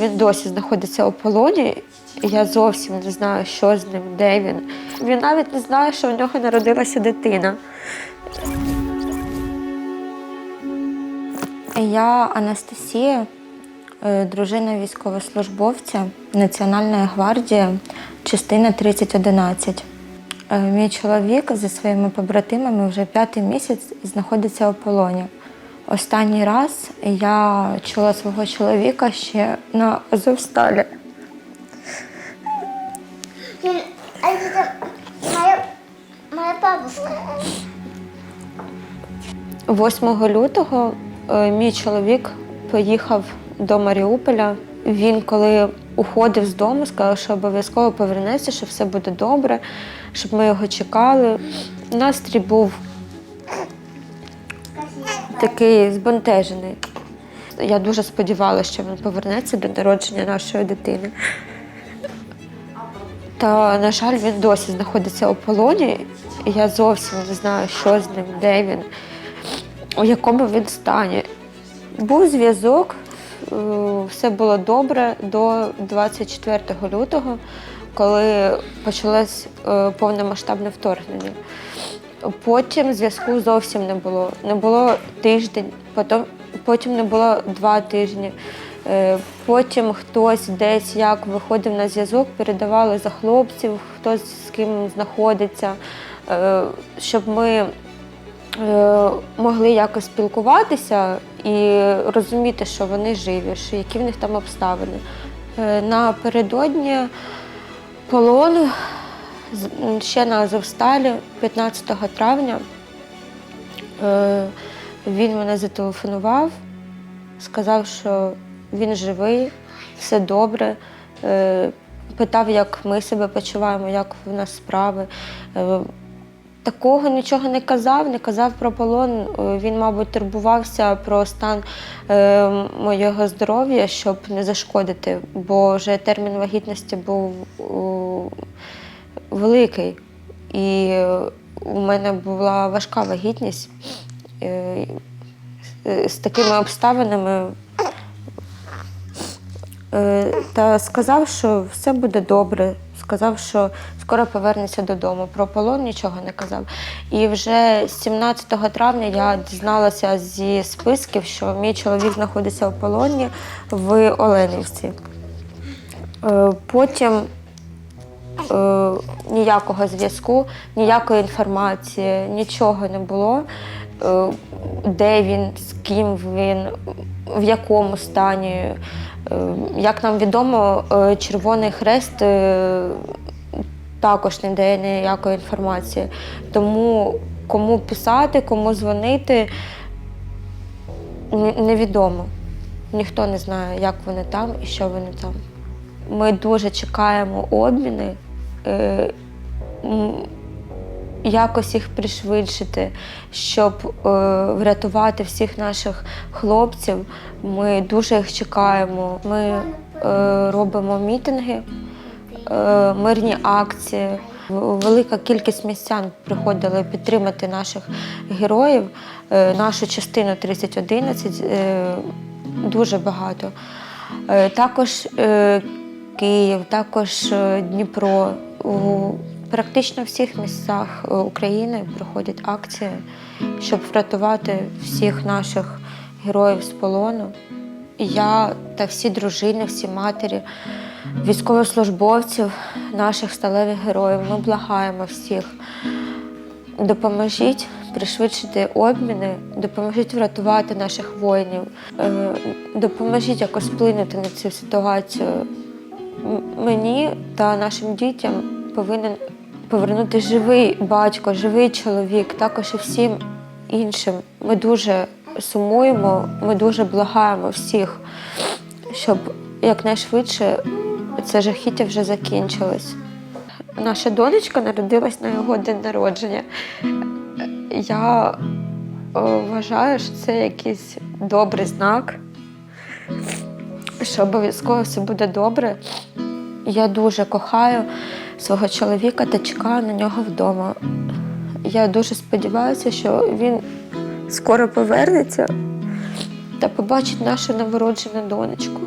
Він досі знаходиться у полоні. Я зовсім не знаю, що з ним, де він. Він навіть не знає, що в нього народилася дитина. Я Анастасія, е, дружина військовослужбовця Національної гвардії, частина 3011. Е, Мій чоловік зі своїми побратимами вже п'ятий місяць знаходиться у полоні. Останній раз я чула свого чоловіка ще на Азовсталі. Моя, моя бабушка. 8 лютого е, мій чоловік поїхав до Маріуполя. Він, коли уходив з дому, сказав, що обов'язково повернеться, що все буде добре, щоб ми його чекали. Настрій був такий збентежений. Я дуже сподівалася, що він повернеться до народження нашої дитини. Та, на жаль, він досі знаходиться у полоні. і Я зовсім не знаю, що з ним, де він, у якому він стані. Був зв'язок, е, все було добре до 24 лютого, коли почалось е, повномасштабне вторгнення. Потім зв'язку зовсім не було. Не було тиждень, потім, потім не було два тижні. Е, Потім хтось десь як виходив на зв'язок, передавали за хлопців, хтось з ким знаходиться, е, щоб ми е, могли якось спілкуватися і розуміти, що вони живі, що які в них там обставини. Напередодні полону ще на Азовсталі, 15 травня, е, він мене зателефонував, сказав, що він живий, все добре. Е, Питав, як ми себе почуваємо, як в нас справи. Е, Такого нічого не казав, не казав про полон. Е, Він, мабуть, турбувався про стан е, моєго здоров'я, щоб не зашкодити, бо вже термін вагітності був у, великий. І е, у мене була важка вагітність. Е, з- З такими обставинами Е, та сказав, що все буде добре. Сказав, що скоро повернеться додому. Про полон нічого не казав. І вже 17 травня я дізналася зі списків, що мій чоловік знаходиться у полоні в Оленівці. Е, Потім е, ніякого зв'язку, ніякої інформації, нічого не було. Е, Де він, з ким він, в якому стані. Е, Як нам відомо, е, Червоний Хрест е, також не дає ніякої інформації. Тому кому писати, кому дзвонити, невідомо. Ніхто не знає, як вони там і що вони там. Ми дуже чекаємо обміни, е, якось їх пришвидшити, щоб е, врятувати всіх наших хлопців. Ми дуже їх чекаємо. Ми е, робимо мітинги, е, мирні акції. Велика кількість містян приходили підтримати наших героїв, е, нашу частину 3011 е, дуже багато. Е, Також е, Київ, також е, Дніпро. У практично всіх містах е, України проходять акції, щоб врятувати всіх наших героїв з полону. Я та всі дружини, всі матері, військовослужбовців, наших сталевих героїв. Ми благаємо всіх. Допоможіть пришвидшити обміни, допоможіть врятувати наших воїнів, е, допоможіть якось вплинути на цю ситуацію. Мені та нашим дітям повинен повернути живий батько, живий чоловік, також і всім іншим. Ми дуже сумуємо, ми дуже благаємо всіх, щоб якнайшвидше це жахіття вже закінчилось. Наша донечка народилась на його день народження. Я е, вважаю, що це якийсь добрий знак, що обов'язково все буде добре. Я дуже кохаю свого чоловіка та чекаю на нього вдома. Я дуже сподіваюся, що він скоро повернеться та побачить нашу новороджену донечку.